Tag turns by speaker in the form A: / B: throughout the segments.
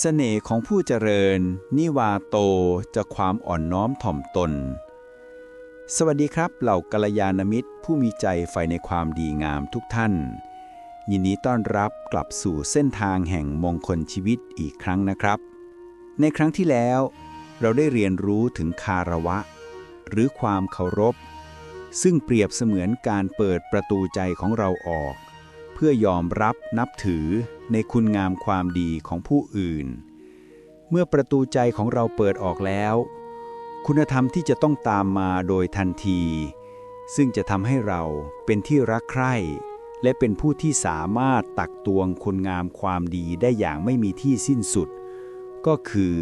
A: เสน่ห์ของผู้เจริญ นิวาโตจะความอ่อนน้อมถ่อมตน สวัสดีครับเหล่ากัลยาณมิตร ผู้มีใจใฝ่ในความดีงามทุกท่าน ยินดีต้อนรับกลับสู่เส้นทางแห่งมงคลชีวิตอีกครั้งนะครับ ในครั้งที่แล้ว เราได้เรียนรู้ถึงคาระวะ หรือความเคารพ ซึ่งเปรียบเสมือนการเปิดประตูใจของเราออก เพื่อยอมรับนับถือในคุณงามความดีของผู้อื่น เมื่อประตูใจของเราเปิดออกแล้ว คุณธรรมที่จะต้องตามมาโดยทันที ซึ่งจะทำให้เราเป็นที่รักใคร่ และเป็นผู้ที่สามารถตักตวงคุณงามความดีได้อย่างไม่มีที่สิ้นสุด ก็คือ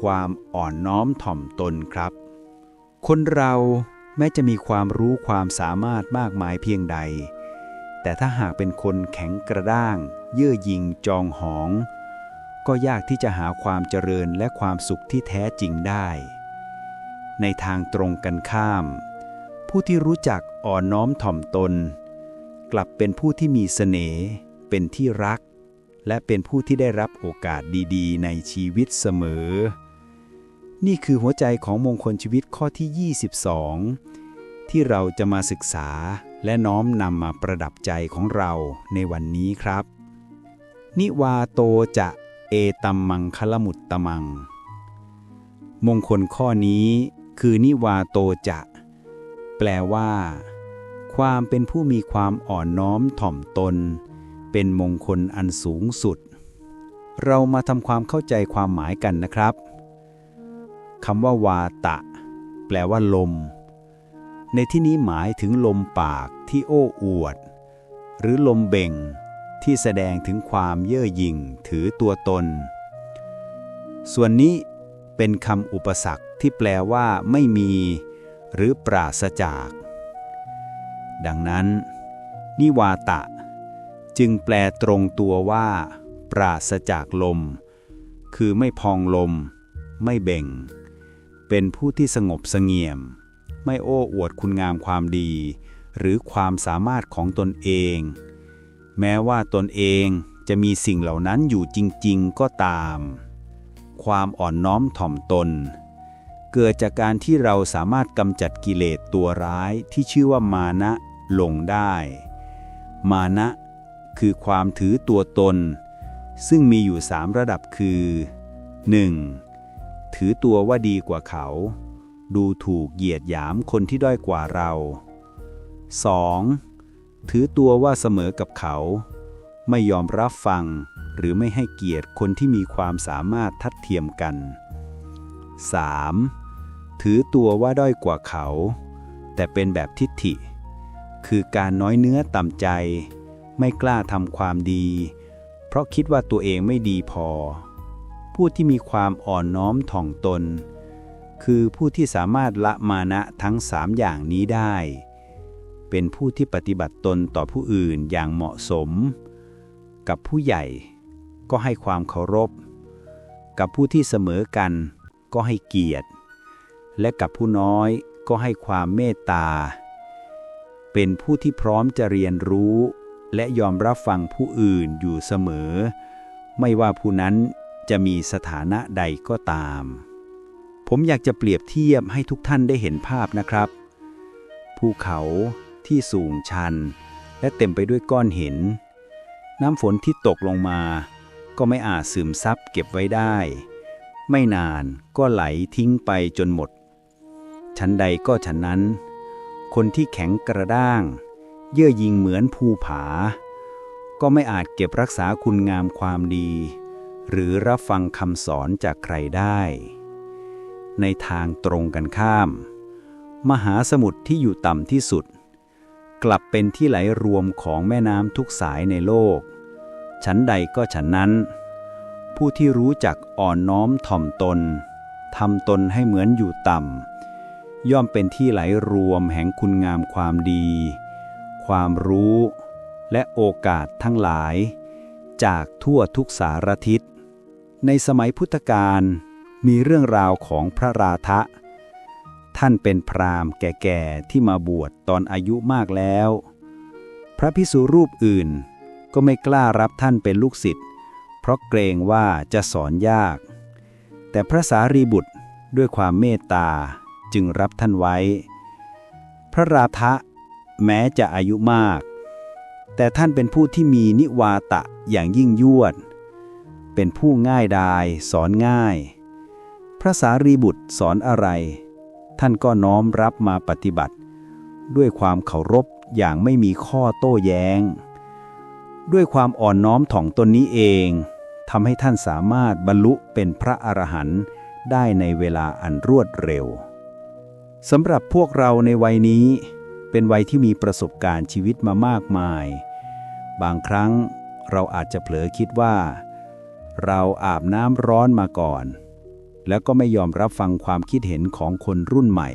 A: ความอ่อนน้อมถ่อมตนครับ คนเราแม้จะมีความรู้ความสามารถมากมายเพียงใด แต่ถ้าหากเป็นคนแข็งกระด้าง เยื่อยิงจองหอง ก็ยากที่จะหาความเจริญและความสุขที่แท้จริงได้ ในทางตรงกันข้าม ผู้ที่รู้จักอ่อนน้อมถ่อมตน กลับเป็นผู้ที่มีเสน่ห์เป็นที่รัก และเป็นผู้ที่ได้รับโอกาสดีๆ ในชีวิตเสมอ นี่คือหัวใจของมงคลชีวิตข้อที่ 22 ที่เราจะมาศึกษา และน้อมนำมาประดับใจของเราในวันนี้ครับ นิวาโตจะเอตัมมังคลมุตตมัง มงคลข้อนี้คือนิวาโตจะ แปลว่า ความเป็นผู้มีความอ่อนน้อมถ่อมตน เป็นมงคลอันสูงสุด เรามาทำความเข้าใจความหมายกันนะครับคำว่าวาตะ แปลว่าลม ในที่นี้หมายถึงลมปากที่โอ้อวด หรือลมเบ่งที่แสดงถึงความเย่อหยิ่งถือตัวตน ส่วนนี้เป็นคำอุปสรรคที่แปลว่าไม่มี หรือปราศจาก ดังนั้น นิวาตะ จึงแปลตรงตัวว่า ปราศจากลม คือไม่พองลม ไม่เบ่ง เป็นผู้ที่สงบสงี่ยม ไม่โอ้อวดคุณงามความดี หรือความสามารถของตนเอง แม้ว่าตนเองจะมีสิ่งเหล่านั้นอยู่จริง ๆ ก็ตาม ความอ่อนน้อมถ่อมตน เกิดจากการที่เราสามารถกำจัดกิเลสตัวร้ายที่ชื่อว่ามานะลงได้ มานะคือความถือตัวตน ซึ่งมีอยู่สามระดับคือ 1. ถือตัวว่าดีกว่าเขา ดูถูกเหยียดหยามคนที่ด้อยกว่าเรา 2. ถือตัวว่าเสมอกับเขา ไม่ยอมรับฟัง หรือไม่ให้เกียรติคนที่มีความสามารถทัดเทียมกัน 3. ถือตัวว่าด้อยกว่าเขา แต่เป็นแบบทิฏฐิ คือการน้อยเนื้อต่ำใจ ไม่กล้าทำความดี เพราะคิดว่าตัวเองไม่ดีพอ ผู้ที่มีความอ่อนน้อมถ่อมตน คือผู้ที่สามารถละมานะทั้งสามอย่างนี้ได้ เป็นผู้ที่ปฏิบัติตนต่อผู้อื่นอย่างเหมาะสม กับผู้ใหญ่ก็ให้ความเคารพ กับผู้ที่เสมอกันก็ให้เกียรติ และกับผู้น้อยก็ให้ความเมตตา เป็นผู้ที่พร้อมจะเรียนรู้ และยอมรับฟังผู้อื่นอยู่เสมอ ไม่ว่าผู้นั้นจะมีสถานะใดก็ตาม ผมอยากจะเปรียบเทียบให้ทุกท่านได้เห็นภาพนะครับ ภูเขาที่สูงชัน และเต็มไปด้วยก้อนหิน น้ำฝนที่ตกลงมา ก็ไม่อาจซึมซับเก็บไว้ได้ ไม่นานก็ไหลทิ้งไปจนหมด ชั้นใดก็ฉันนั้น คนที่แข็งกระด้าง เยื่อยิงเหมือนภูผา ก็ไม่อาจเก็บรักษาคุณงามความดี หรือรับฟังคำสอนจากใครได้ ในทางตรงกันข้าม มหาสมุทรที่อยู่ต่ำที่สุด กลับเป็นที่ไหลรวมของแม่น้ำทุกสายในโลกฉันใดก็ฉันนั้น ผู้ที่รู้จักอ่อนน้อมถ่อมตนทำตนให้เหมือนอยู่ต่ำ ย่อมเป็นที่ไหลรวมแห่งคุณงามความดี ความรู้และโอกาสทั้งหลาย จากทั่วทุกสารทิศ ในสมัยพุทธกาล มีเรื่องราวของพระราธะ ท่านเป็นพราหมณ์แก่ๆที่มาบวชตอนอายุมากแล้ว พระพิสุรูปอื่นก็ไม่กล้ารับท่านเป็นลูกศิษย์เพเพราะเกรงว่าจะสอนยาก แต่พระสารีบุตรด้วยความเมตตาจึงรับท่านไว้ พระราธะแม้จะอายุมาก แต่ท่านเป็นผู้ที่มีนิวาตะอย่างยิ่งยวด เป็นผู้ง่ายดายสอนง่าย พระสารีบุตรสอนอะไร ท่านก็น้อมรับมาปฏิบัติ ด้วยความเคารพอย่างไม่มีข้อโต้แย้ง ด้วยความอ่อนน้อมถ่อมตนนี้เองทำให้ท่านสามารถบรรลุเป็นพระอรหันต์ได้ในเวลาอันรวดเร็วสำหรับพวกเราในวัยนี้ เป็นวัยที่มีประสบการณ์ชีวิตมามากมาย บางครั้งเราอาจจะเผลอคิดว่า เราอาบน้ำร้อนมาก่อน แล้วก็ไม่ยอมรับฟังความคิดเห็นของคนรุ่นใหม่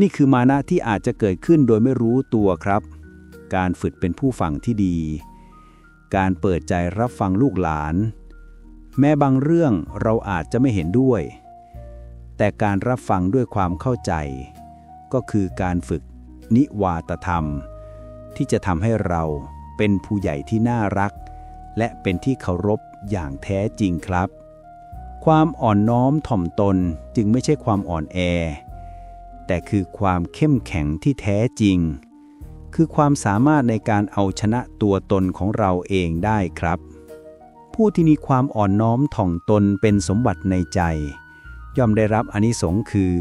A: นี่คือมานะที่อาจจะเกิดขึ้นโดยไม่รู้ตัวครับ การฝึกเป็นผู้ฟังที่ดี การเปิดใจรับฟังลูกหลาน แม้บางเรื่องเราอาจจะไม่เห็นด้วย แต่การรับฟังด้วยความเข้าใจ ก็คือการฝึกนิวาตธรรม ที่จะทำให้เราเป็นผู้ใหญ่ที่น่ารัก และเป็นที่เคารพอย่างแท้จริงครับ ความอ่อนน้อมถ่อมตนจึงไม่ใช่ความอ่อนแอ แต่คือความเข้มแข็งที่แท้จริง คือความสามารถในการเอาชนะตัวตนของเราเองได้ครับ ผู้ที่มีความอ่อนน้อมถ่อมตนเป็นสมบัติในใจ ย่อมได้รับอนิสงค์คือ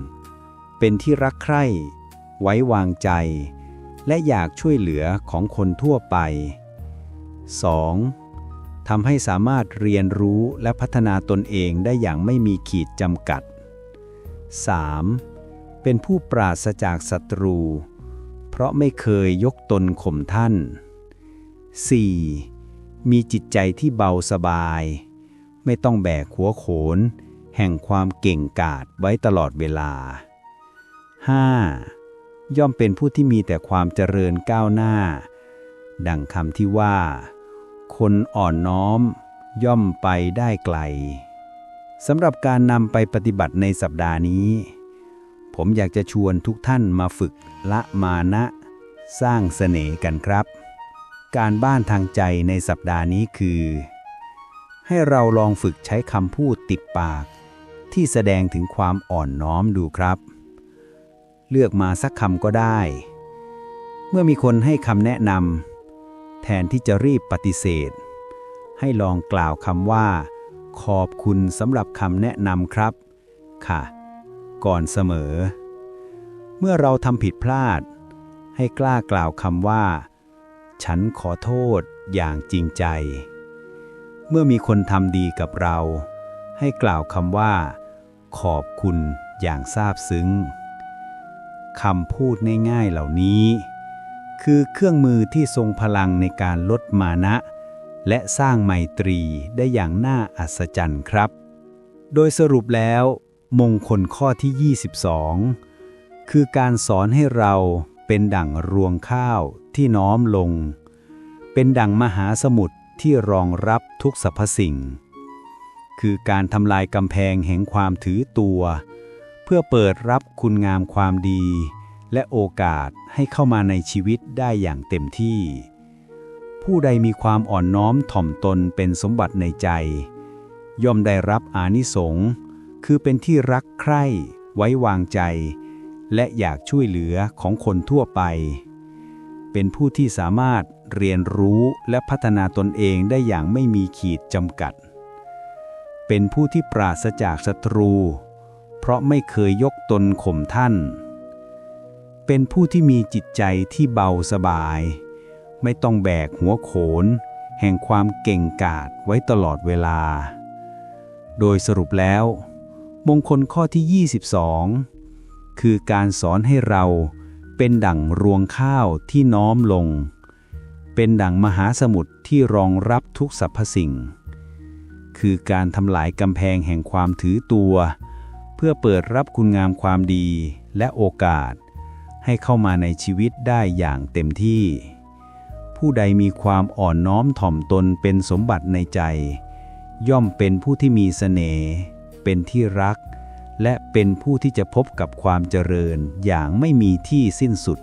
A: 1. เป็นที่รักใคร่ไว้วางใจ และอยากช่วยเหลือของคนทั่วไป 2. ทำให้สามารถเรียนรู้และพัฒนาตนเองได้อย่างไม่มีขีดจำกัด 3. เป็นผู้ปราศจากศัตรู เพราะไม่เคยยกตนข่มท่าน 4. มีจิตใจที่เบาสบาย ไม่ต้องแบกหัวโขน แห่งความเก่งกาจไว้ตลอดเวลา 5. ย่อมเป็นผู้ที่มีแต่ความเจริญก้าวหน้า ดังคำที่ว่า คนอ่อนน้อม ย่อมไปได้ไกลสำหรับการนำไปปฏิบัติในสัปดาห์นี้ ผมอยากจะชวนทุกท่านมาฝึกละมานะ สร้างเสน่ห์กันครับ การบ้านทางใจในสัปดาห์นี้คือ ให้เราลองฝึกใช้คำพูดติดปาก ที่แสดงถึงความอ่อนน้อมดูครับ เลือกมาสักคำก็ได้ เมื่อมีคนให้คำแนะนำ แทนที่จะรีบปฏิเสธ ให้ลองกล่าวคำว่า ขอบคุณสำหรับคำแนะนำครับ ค่ะ ก่อนเสมอ เมื่อเราทำผิดพลาด ให้กล้ากล่าวคำว่า ฉันขอโทษอย่างจริงใจ เมื่อมีคนทำดีกับเรา ให้กล่าวคำว่า ขอบคุณอย่างซาบซึ้งคำพูดง่ายๆเหล่านี้ คือเครื่องมือที่ทรงพลังในการลดมานะ และสร้างไมตรีได้อย่างน่าอัศจรรย์ครับ โดยสรุปแล้ว มงคลข้อที่ 22 คือการสอนให้เราเป็นดั่งรวงข้าวที่น้อมลง เป็นดั่งมหาสมุทรที่รองรับทุกสรรพสิ่ง คือการทำลายกำแพงแห่งความถือตัว เพื่อเปิดรับคุณงามความดี และโอกาสให้เข้ามาในชีวิตได้อย่างเต็มที่ ผู้ใดมีความอ่อนน้อมถ่อมตนเป็นสมบัติในใจ ย่อมได้รับอานิสงส์คือเป็นที่รักใคร่ ไว้วางใจ และอยากช่วยเหลือของคนทั่วไป เป็นผู้ที่สามารถเรียนรู้และพัฒนาตนเองได้อย่างไม่มีขีดจำกัด เป็นผู้ที่ปราศจากศัตรู เพราะไม่เคยยกตนข่มท่าน เป็นผู้ที่มีจิตใจที่เบาสบาย ไม่ต้องแบกหัวโขน แห่งความเก่งกาจไว้ตลอดเวลา โดยสรุปแล้ว มงคลข้อที่ 22 คือการสอนให้เราเป็นดั่งรวงข้าวที่น้อมลง เป็นดั่งมหาสมุทรที่รองรับทุกสรรพสิ่ง คือการทำลายกำแพงแห่งความถือตัว เพื่อเปิดรับคุณงามความดีและโอกาส ให้เข้ามาในชีวิตได้อย่างเต็มที่ ผู้ใดมีความอ่อนน้อมถ่อมตนเป็นสมบัติในใจ ย่อมเป็นผู้ที่มีเสน่ห์เป็นที่รัก และเป็นผู้ที่จะพบกับความเจริญอย่างไม่มีที่สิ้นสุด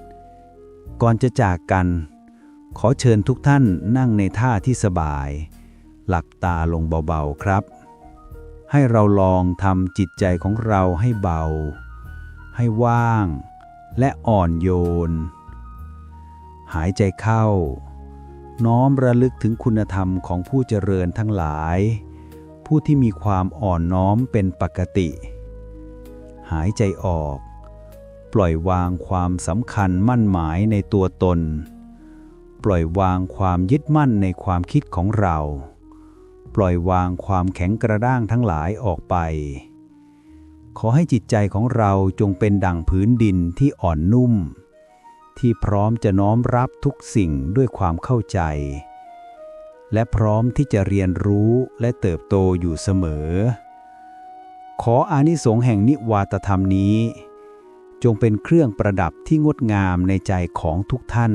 A: ก่อนจะจากกัน ขอเชิญทุกท่านนั่งในท่าที่สบาย หลับตาลงเบาๆครับ ให้เราลองทำจิตใจของเราให้เบา ให้ว่าง และอ่อนโยน หายใจเข้า น้อมระลึกถึงคุณธรรมของผู้เจริญทั้งหลาย ผู้ที่มีความอ่อนน้อมเป็นปกติ หายใจออก ปล่อยวางความสำคัญมั่นหมายในตัวตน ปล่อยวางความยึดมั่นในความคิดของเรา ปล่อยวางความแข็งกระด้างทั้งหลายออกไป ขอให้จิตใจของเราจงเป็นดั่งพื้นดินที่อ่อนนุ่ม ที่พร้อมจะน้อมรับทุกสิ่งด้วยความเข้าใจ และพร้อมที่จะเรียนรู้และเติบโตอยู่เสมอ ขออานิสงส์แห่งนิวาตธรรมนี้ จงเป็นเครื่องประดับที่งดงามในใจของทุกท่าน